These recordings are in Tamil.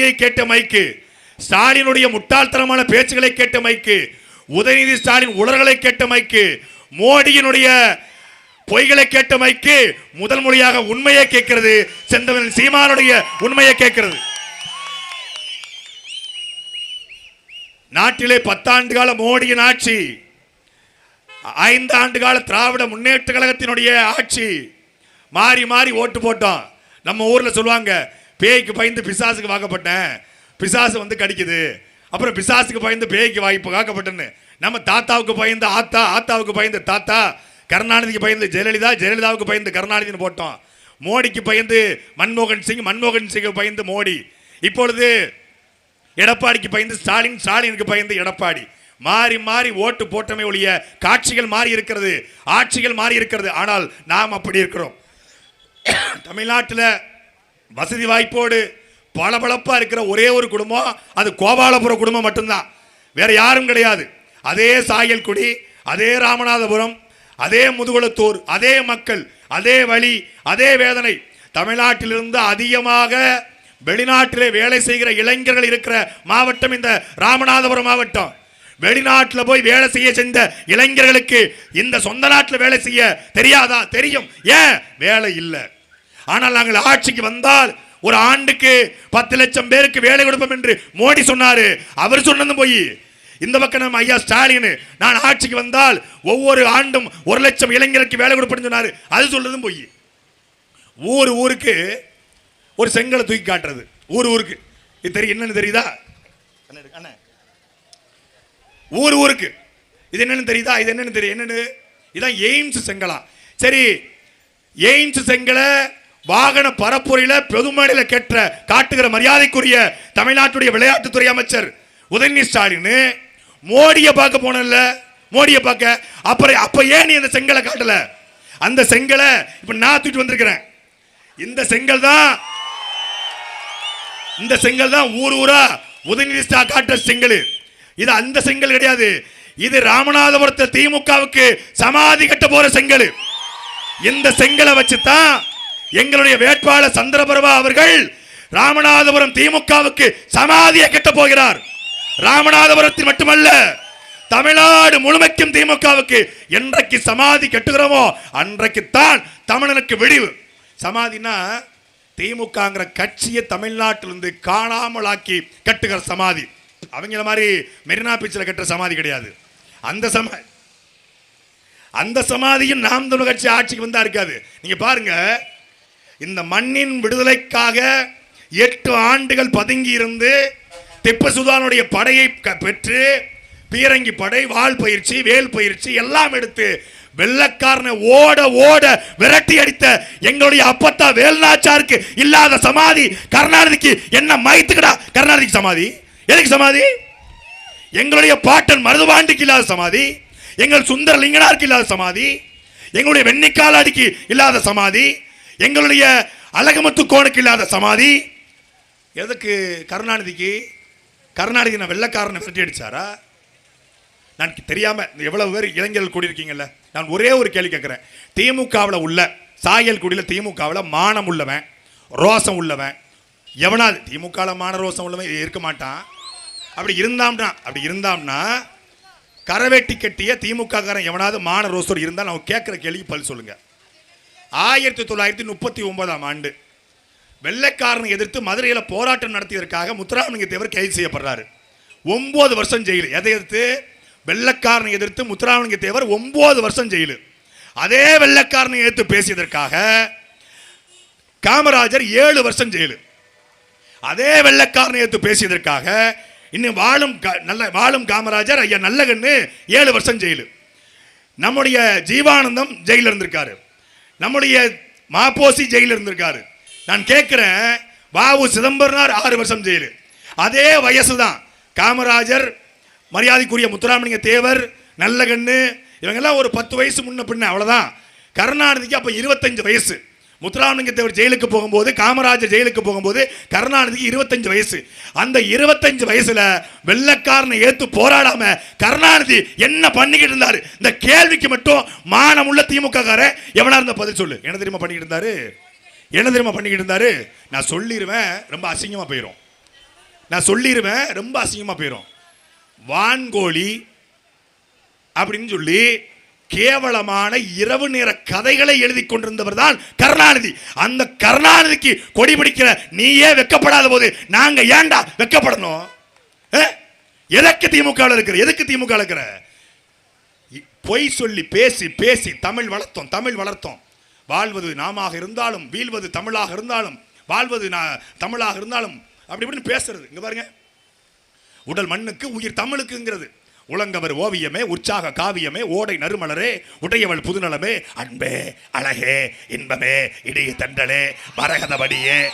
கேட்ட மைக்கு. ஸ்டாலினுடைய முட்டாள்தனமான பேச்சுகளை கேட்ட மைக்கு. உதயநிதி ஸ்டாலின் உலர்களை கேட்ட மைக்கு. மோடியினுடைய பொய்களை கேட்ட மைக்கு. முதல் மொழியாக உண்மையை கேட்கிறது. செந்தவன் சீமானுடைய உண்மையை கேட்கிறது. நாட்டிலே பத்தாண்டு கால மோடியின் ஆட்சி. ஐந்து ஆண்டு கால திராவிட முன்னேற்ற கழகத்தினுடைய ஆட்சி. மாறி மாறி ஓட்டு போட்டோம். நம்ம ஊர்ல சொல்லுவாங்க பேய்க்கு பயந்து பிசாசுக்கு வாக்கப்பட்டேன். பிசாசு வந்து கடிக்குது. அப்புறம் பிசாசுக்கு பயந்து பேய்க்கு வாய்ப்பு காக்கப்பட்டேன்னு. நம்ம தாத்தாவுக்கு பயந்து ஆத்தா ஆத்தாவுக்கு பயந்து தாத்தா கருணாநிதிக்கு பயந்து ஜெயலலிதா ஜெயலலிதாவுக்கு பயந்து கருணாநிதினு போட்டோம். மோடிக்கு பயந்து மன்மோகன் சிங் மன்மோகன் சிங் பயந்து மோடி. இப்பொழுது எடப்பாடிக்கு பயந்து ஸ்டாலின் ஸ்டாலினுக்கு பயந்து எடப்பாடி. மாறி மாறி ஓட்டு போட்டமே ஒழிய காட்சிகள் மாறி இருக்கிறது ஆட்சிகள் மாறி இருக்கிறது. ஆனால் நாம் அப்படி இருக்கிறோம். தமிழ்நாட்டில் வசதி வாய்ப்போடு பளபளப்பாக இருக்கிற ஒரே ஒரு குடும்பம் அது கோபாலபுரம் குடும்பம் மட்டும்தான். வேற யாரும் கிடையாது. அதே சாயல்குடி அதே ராமநாதபுரம் அதே முதுகுளத்தூர் அதே மக்கள் அதே வழி அதே வேதனை. தமிழ்நாட்டிலிருந்து அதிகமாக வெளிநாட்டிலே வேலை செய்கிற இளைஞர்கள் இருக்கிற மாவட்டம் இந்த ராமநாதபுரம் மாவட்டம். வெளிநாட்டில் போய் வேலை செய்ய செஞ்ச இளைஞர்களுக்கு இந்த சொந்த நாட்டில் வேலை செய்ய தெரியாதா? தெரியும். ஏன்? வேலை இல்லை. ஆனால் நாங்கள் ஆட்சிக்கு வந்தால் ஒரு ஆண்டுக்கு பத்து லட்சம் பேருக்கு வேலை கொடுப்போம் என்று மோடி சொன்னாரு. அவர் சொன்னதும் போய் இந்த பக்கம் நம்ம ஐயா ஸ்டாலின் நான் ஆட்சிக்கு வந்தால் ஒவ்வொரு ஆண்டும் ஒரு லட்சம் இளைஞருக்கு வேலை கொடுப்பேன்னு சொன்னாரு. அது சொல்றதும் போய் ஊர் ஊருக்கு ஒரு செங்கலை தூக்கி காட்டுறது. ஊர் ஊருக்கு. இது தெரியும் என்னன்னு தெரியுதா? ஊர் ஊருக்கு. இது என்னன்னு தெரியுதா? இது என்னன்னு தெரியும் என்னன்னு? இதான் எய்ம்ஸ் செங்கலா. சரி எய்ம்ஸ் செங்கலை வாகன பரப்புரையில பெருமழையில கெட்ட காட்டுகிற மரியாதைக்குரிய தமிழ்நாட்டுடைய விளையாட்டுத்துறை அமைச்சர் உதயநிதி ஸ்டாலின் மோடியை பார்க்க போனல மோடியை பார்க்க. அப்புறம் அப்ப ஏன் நீ அந்த செங்கலை காட்டல? அந்த செங்கலை இப்ப நான் தூக்கிட்டு வந்திருக்கிறேன். இந்த செங்கல் தான் இந்த செங்கல் தான் ஊர் ஊரா உதயநிதி ஸ்டா காட்டுற செங்கல். இது அந்த செங்கல் கிடையாது. இது ராமநாதபுரத்தை திமுகவுக்கு சமாதி கட்ட போற செங்கல். இந்த செங்கலை வச்சு தான் எங்களுடைய வேட்பாளர் சந்திரபிரபா அவர்கள் ராமநாதபுரம் திமுகவுக்கு சமாதியை கட்ட போகிறார். ராமநாதபுரத்தில் மட்டுமல்ல தமிழ்நாடு முழுமைக்கும் திமுகவுக்கு என்றைக்கு சமாதி கட்டுகிறோமோ அன்றைக்குத்தான் தமிழனுக்கு விடிவு. சமாதினா திமுகங்கிற கட்சியை தமிழ்நாட்டிலிருந்து காணாமலாக்கி கட்டுகிற சமாதி. அவங்கள மாதிரி மெரினா பீச்சில் கட்டுற சமாதி கிடையாது. அந்த சமாதி அந்த சமாதியும் நாம் தமிழ் கட்சி ஆட்சிக்கு வந்தா இருக்காது. நீங்க பாருங்க இந்த மண்ணின் விடுதலைக்காக எட்டு ஆண்டுகள் பதுங்கி இருந்து திப்பு சுல்தானுடைய படையை க- பெற்று பீரங்கி படை வாள் பயிற்சி வேல் பயிற்சி எல்லாம் எடுத்து வெள்ளக்காரனை ஓட ஓட விரட்டி அடித்த எங்களுடைய அப்பத்தா வேல்நாச்சாருக்கு இல்லாத சமாதி. கருணாநிதிக்கு என்ன மைத்துக்கடா கருணாநிதிக்கு சமாதி? எதுக்கு சமாதி? எங்களுடைய பாட்டன் மருதுபாண்டிக்கு இல்லாத சமாதி. எங்கள் சுந்தர லிங்கனாருக்கு இல்லாத சமாதி. எங்களுடைய வெண்ணிக்காலாடிக்கு இல்லாத சமாதி. எங்களுடைய அழகமத்து கோனுக்கு இல்லாத சமாதி. எதுக்கு கருணாநிதிக்கு? கருணாநிதி நான் வெள்ளக்காரனை விரட்டி அடித்தாரா நான் தெரியாமல் எவ்வளவு பேர் இளைஞர்கள் கூடியிருக்கீங்கல்ல? நான் ஒரே ஒரு கேள்வி கேட்குறேன். திமுகவில் உள்ள சாயல் குடியில் திமுகவில் மானம் உள்ளவன் ரோசம் உள்ளவன் எவனாவது திமுகவில் மான ரோசம் உள்ளவன் இருக்க மாட்டான். அப்படி இருந்தாம்னா அப்படி இருந்தாம்னா கரவேட்டி கட்டிய திமுக காரன் எவனாவது மான ரோசர் இருந்தால் நான் கேட்குற கேள்விக்கு பதில் சொல்லுங்கள் ஆயிரத்தி தொள்ளாயிரத்தி முப்பத்தி ஒன்பதாம் ஆண்டு வெள்ளைக்காரனை எதிர்த்து மதுரையில் போராட்டம் நடத்தியதற்காக முத்துராமலிங்க தேவர் கைது செய்யப்படுறாரு. ஒம்பது வருஷம் ஜெயிலு. எதை எதிர்த்து? வெள்ளைக்காரனை எதிர்த்து முத்துராமலிங்க தேவர் ஒன்பது வருஷம் ஜெயிலு. அதே வெள்ளைக்காரனை எதிர்த்து பேசியதற்காக காமராஜர் ஏழு வருஷம் ஜெயிலு. அதே வெள்ளைக்காரனை எதிர்த்து பேசியதற்காக இன்னும் வாழும் நல்ல வாழும் காமராஜர் ஐயா நல்லகண்ணு ஏழு வருஷம் ஜெயிலு. நம்முடைய ஜீவானந்தம் ஜெயிலில் இருந்திருக்காரு. நம்முடைய மாப்போசி ஜெயிலில் இருந்திருக்காரு. நான் கேட்கிறேன் வாவு சிதம்பரனார் ஆறு வருஷம் ஜெயிலு. அதே வயசு தான் காமராஜர் மரியாதைக்குரிய முத்துராமலிங்க தேவர் நல்ல கண்ணு இவங்கெல்லாம் ஒரு பத்து வயசு முன்ன பின்ன அவ்வளோதான் கருணாநிதிக்கு அப்போ இருபத்தஞ்சு வயசு. முத்துராமலிங்கத்தேவர் ஜெயிலுக்கு போகும்போது காமராஜர் ஜெயிலுக்கு போகும்போது கருணாநிதிக்கு இருபத்தஞ்சு வயசு. அந்த இருபத்தஞ்சு வயசுல வெள்ளக்காரனை ஏத்து போராடாம கருணாநிதி என்ன பண்ணிக்கிட்டு இருந்தாரு? இந்த கேள்விக்கு மட்டும் மானமுள்ள திமுக கார எவனா இருந்த பதில் சொல்லு. என்ன தெரியுமா பண்ணிக்கிட்டு இருந்தாரு? என்ன தெரியுமா பண்ணிக்கிட்டு இருந்தாரு? நான் சொல்லிடுவேன் ரொம்ப அசிங்கமா போயிடும் நான் சொல்லிடுவேன் ரொம்ப அசிங்கமா போயிடும் வான்கோழி அப்படின்னு சொல்லி கேவலமான இரவு நேர கதைகளை எழுதி கொண்டிருந்தவர் தான் கருணாநிதி. அந்த கருணாநிதிக்கு கொடி பிடிக்கிற நீயே வெக்கப்படாத போது நாங்க ஏன்டா வெக்கப்படணும்? எதற்கு திமுக இருக்கிற? எதுக்கு திமுக இருக்கிற? இ- பொய் சொல்லி பேசி பேசி தமிழ் வளர்த்தோம் தமிழ் வளர்த்தோம். வாழ்வது நாமாக இருந்தாலும் வீழ்வது தமிழாக இருந்தாலும் வாழ்வது நான் தமிழாக இருந்தாலும் அப்படி இப்படின்னு பேசுறது. இங்க பாருங்க. உடல் மண்ணுக்கு உயிர் தமிழுக்குங்கிறது. உலங்கவர் ஓவியமே உற்சாக காவியமே ஓடை நறுமலரே உடையவள் புதுநலமே அன்பே அழகே இன்பமே இடிய தண்டலே மரகதபடியே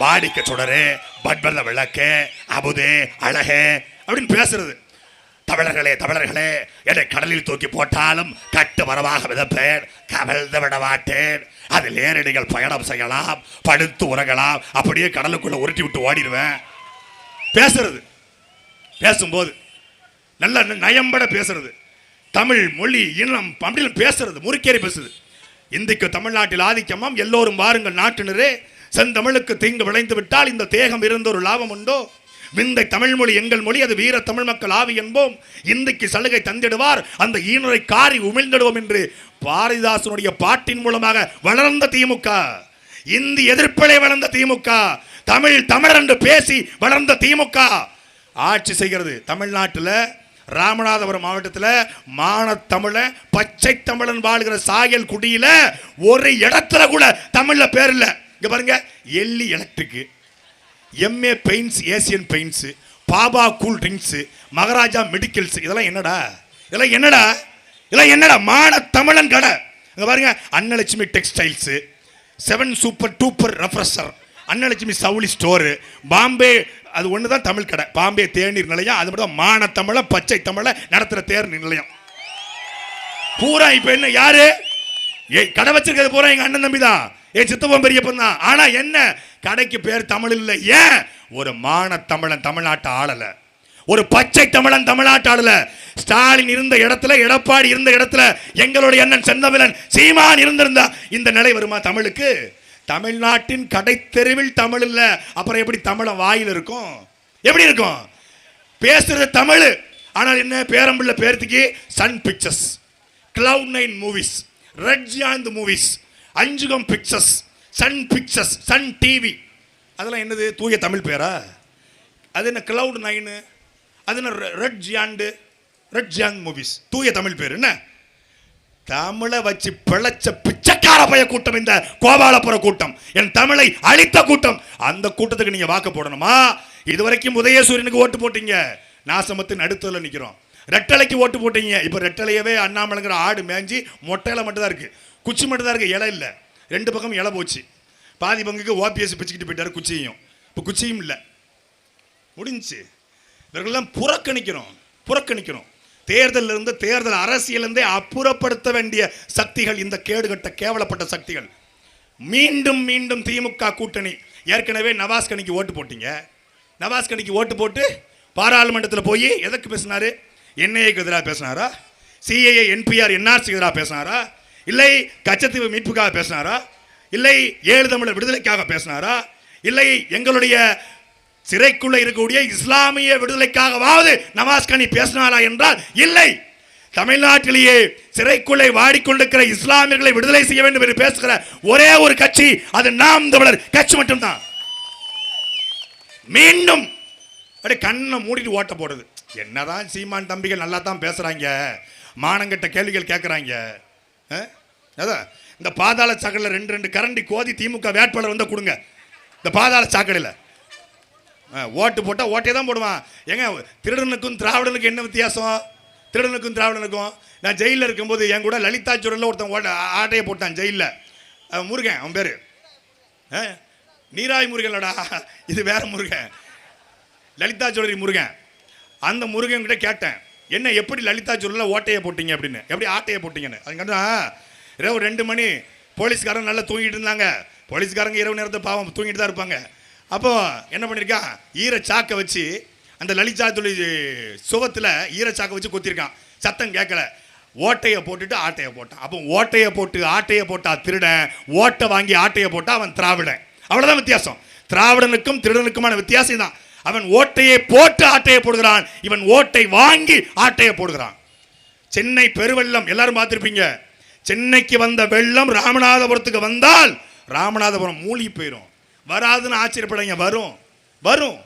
வாடிக்க சுடரே பட்பல விளக்கே அபுதே அழகே அப்படின்னு பேசுறது. தமிழர்களே தமிழர்களே என்னை கடலில் தூக்கி போட்டாலும் கட்டு மரமாக மிதப்பேன் கவிழ்ந்து விட மாட்டேன் அதில் ஏறடிகள் பயணம் செய்யலாம் படுத்து உறங்கலாம் அப்படியே கடலுக்குள்ள உருட்டி விட்டு ஓடிடுவேன். பேசுறது. பேசும்போது நல்ல நயம்பட பேசுறது. தமிழ் மொழி இனம் அப்படின்னு பேசுறது முறுக்கேறி பேசுது. இன்றைக்கு தமிழ்நாட்டில் ஆதிக்கமாம். எல்லோரும் வாருங்கள் நாட்டினரே. செந்தமிழுக்கு தீங்கு விளைந்து விட்டால் இந்த தேகம் இருந்த ஒரு லாபம் உண்டோ? விந்தை தமிழ் மொழி எங்கள் மொழி அது வீர தமிழ் மக்கள் ஆவி என்போம். இந்திக்கு சலுகை தந்திடுவார். அந்த ஈனரை காரி உமிழ்ந்திடுவோம் என்று பாரதிதாசனுடைய பாட்டின் மூலமாக வளர்ந்த திமுக. இந்தி எதிர்ப்பிலே வளர்ந்த திமுக. தமிழ் தமிழர் என்று பேசி வளர்ந்த திமுக. ஆட்சி செய்கிறது தமிழ்நாட்டில் ராமநாதபுரம் மாவட்டத்தில் மானத்தமிழன் பச்சை தமிழன் வாழ்கிற சாயல் குடியில் ஒரு இடத்துல கூட தமிழில் பேர் இல்லை. இங்கே பாருங்க எல்லி electric M A paints Asian paints Baba cool drinks Maharaja medicals இதெல்லாம் என்னடா? இதெல்லாம் என்னடா? இதெல்லாம் என்னடா? மான தமிழன் கடை. இங்கே பாருங்க Annalakshmi textiles seven super duper refresher Annalakshmi சவுளி store Bombay அது ஒன்று தான் தமிழ் கடை. பாம்பே தேநீர் நிலையம் அது மட்டும் மான தமிழ பச்சை தமிழ நடத்துகிற தேர் நிலையம். பூரா இப்போ என்ன யாரு? ஏய் கடை வச்சிருக்கிறது பூரா எங்கள் அண்ணன் தம்பி தான். ஏ சித்தப்பன் பெரியப்பன் தான். ஆனால் என்ன? கடைக்கு பேர் தமிழ் இல்லை. ஏன்? ஒரு மான தமிழன் தமிழ்நாட்டை ஆளலை. ஒரு பச்சை தமிழன் தமிழ்நாட்டு ஆளல. ஸ்டாலின் இருந்த இடத்துல எடப்பாடி இருந்த இடத்துல எங்களுடைய அண்ணன் செந்தமிழன் சீமான் இருந்திருந்தா இந்த நிலை வருமா தமிழுக்கு? தமிழ்நாட்டின் கடைத்தெருவில் தமிழ் இல்லை. அப்புறம் எப்படி தமிழை வாயில் இருக்கும்? எப்படி இருக்கும்? பேசுறது தமிழ். ஆனால் என்ன பேரம்பிள்ள பேர்த்துக்கு? Sun Pictures Cloud Nine Movies Red Giant Movies Anjugam Pictures Sun Pictures Sun TV அதெல்லாம் என்னது? தூய தமிழ் பேரா? அது என்ன கிளவுட் நைனு அது என்ன Red Giant Red Giant Movies தூய தமிழ் பேர் என்ன? தமிழை வச்சு பிழைச்ச பணக்கார பய கூட்டம் இந்த கோபாலபுர கூட்டம்? என் தமிழை அழித்த கூட்டம். அந்த கூட்டத்துக்கு நீங்க வாக்கு போடணுமா? இதுவரைக்கும் உதயசூரியனுக்கு ஓட்டு போட்டீங்க. நாசமத்து நடுத்தல நிக்கிறோம். ரெட்டலைக்கு ஓட்டு போட்டீங்க. இப்போ ரெட்டலையவே அண்ணாமலைங்கிற ஆடு மேஞ்சி மொட்டையில மட்டும் தான் இருக்கு. குச்சி மட்டும் தான் இருக்கு. இலை இல்லை. ரெண்டு பக்கம் இலை போச்சு. பாதி பங்குக்கு ஓபிஎஸ் பிச்சுக்கிட்டு போயிட்டாரு குச்சியும் இப்போ குச்சியும் இல்லை. முடிஞ்சு. இவர்கள்லாம் புறக்கணிக்கிறோம். புறக்கணிக்கிறோம். தேர்தலில் இருந்து தேர்தல் அரசியலிருந்தே அப்புறப்படுத்த வேண்டிய சக்திகள் இந்த கேடுகட்ட கேவலப்பட்ட சக்திகள். மீண்டும் மீண்டும் திமுக கூட்டணி. ஏற்கனவே நவாஸ்கனிக்கு ஓட்டு போட்டீங்க. நவாஸ்கனிக்கு ஓட்டு போட்டு பாராளுமன்றத்தில் போய் எதற்கு பேசினார்? என்ஐஏக்கு எதிராக பேசினாரா? சிஏஏ என்பிஆர் என்ஆர்சிக்கு எதிராக பேசினாரா? இல்லை கச்சத்தீவு மீட்புக்காக பேசினாரா? இல்லை ஏழு தமிழர் விடுதலைக்காக பேசினாரா? இல்லை எங்களுடைய சிறைக்குள்ள இருக்கக்கூடிய இஸ்லாமிய விடுதலைக்காகவாவது நவாஸ் கனி பேசினாரா என்றால் இல்லை. தமிழ்நாட்டிலேயே சிறைக்குள்ளே வாடிக்கொண்டிருக்கிற இஸ்லாமியர்களை விடுதலை செய்ய வேண்டும் என்று பேசுகிற ஒரே ஒரு கட்சி அது நாம் தமிழர். கட்சி மட்டும்தான். மீண்டும் அப்படியே கண்ணை மூடிட்டு ஓட்ட போடுது. என்னதான் சீமான் தம்பிகள் நல்லா தான் பேசுறாங்க. மானங்கிட்ட கேள்விகள் கேட்குறாங்க அதான். இந்த பாதாள சாக்கடையில் ரெண்டு ரெண்டு கரண்டி கோதி திமுக வேட்பாளர் வந்தால் கொடுங்க. இந்த பாதாள சாக்கடையில். ஓட்டு போட்டால் ஓட்டே தான் போடுவான். ஏங்க திருடனுக்கும் திராவிடனுக்கும் என்ன வித்தியாசம்? திருடனுக்கும் திராவிடனுக்கும். நான் ஜெயிலில் இருக்கும்போது என் கூட லலிதா சுரலில் ஒருத்தன் ஓட்ட ஆட்டையை போட்டான் ஜெயிலில். முருகன் அவன் பேர். நீராய் முருகன்லடா இது வேற முருகன். லலிதா சுடரி முருகன். அந்த முருகன் கிட்ட கேட்டேன் என்ன எப்படி லலிதா ஜுவல்லரில் ஓட்டையை போட்டீங்க? அப்படின்னு. எப்படி ஆட்டையை போட்டீங்கன்னு? அதுக்கப்புறம் இரவு ரெண்டு மணி போலீஸ்காரங்க நல்லா தூங்கிட்டு இருந்தாங்க. போலீஸ்காரங்க இரவு நேரத்தை பாவம் தூங்கிட்டு தான் இருப்பாங்க. அப்போ என்ன பண்ணியிருக்கான் ஈரச்சாக்கை வச்சு அந்த லலிதா துளி சுவத்தில் ஈரச்சாக்கை வச்சு குத்திருக்கான். சத்தம் கேட்கல. ஓட்டையை போட்டுட்டு ஆட்டையை போட்டான். அப்போ ஓட்டையை போட்டு ஆட்டையை போட்டா திருடன் ஓட்டை வாங்கி ஆட்டையை போட்டா அவன் திராவிடன். அவ்வளோதான் வித்தியாசம். திராவிடனுக்கும் திருடனுக்குமான வித்தியாசம் தான் அவன் ஓட்டையை போட்டு ஆட்டையை போடுகிறான். இவன் ஓட்டை வாங்கி ஆட்டையை போடுகிறான். சென்னை பெருவெள்ளம் எல்லாரும் பார்த்துருப்பீங்க. சென்னைக்கு வந்த வெள்ளம் ராமநாதபுரத்துக்கு வந்தால் ராமநாதபுரம் மூழ்கி போயிடும் வராதுன்னு ஆச்சரியப்படாங்க வரும். வரும்.